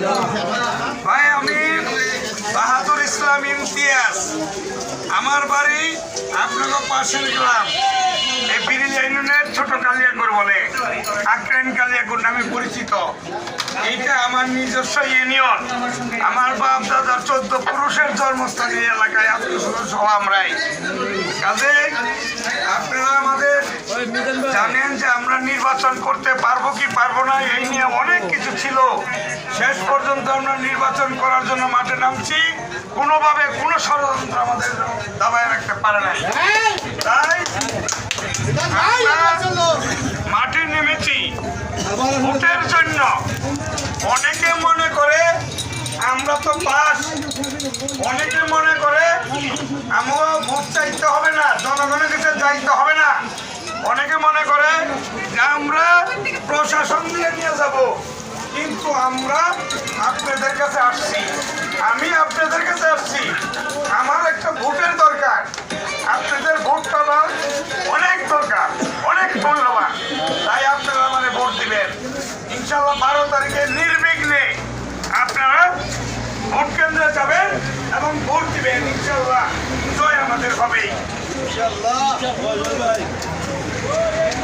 ভাই, আমি বাহাদুর ইসলাম ইমতিয়াজ। আমার বাড়ি আপনাদের পাশের গ্রাম। এই বিরিল ইউনিয়নের ছোট কালিয়াকুর বলে, আক্রাইন কালিয়াকুর নামে পরিচিত। এইটা আমার নিজস্ব ইউনিয়ন আমার বাপ দাদা চোদ্দ পুরুষের জন্মস্থান এই এলাকায়, আত্মীয় সহ আমরাই। কাজে আপনারা আমাদের জানেন যে আমরা নির্বাচন করতে পারব কি পারব না, এই নিয়ে অনেক কিছু ছিল। শেষ পর্যন্ত আমরা নির্বাচন করার জন্য মাঠে নামছি। কোনোভাবে কোনো ষড়যন্ত্র আমাদের দাবায় রাখতে পারে না তাই মাঠে নেমেছি। ভোটের জন্য অনেকে মনে করে আমরা তো পাস। অনেকে মনে করে আমরা ভোট চাইতে হবে না, জনগণের কাছে যাইতে হবে না। অনেকে আমরা প্রশাসন দিয়ে নিয়ে যাব। কিন্তু আমরা আপনাদের কাছে আসছি। আমি আপনাদের কাছে আসছি। আমার একটা ভোটের দরকার। আপনাদের ভোটটা আমার অনেক দরকার, অনেক মূল্যবান। তাই আপনারা মানে ভোট দিবেন। ইনশাল্লাহ বারো তারিখে নির্বিঘ্নে আপনারা ভোট কেন্দ্রে যাবেন এবং ভোট দিবেন। ইনশাল্লাহ জয় আমাদের হবেই।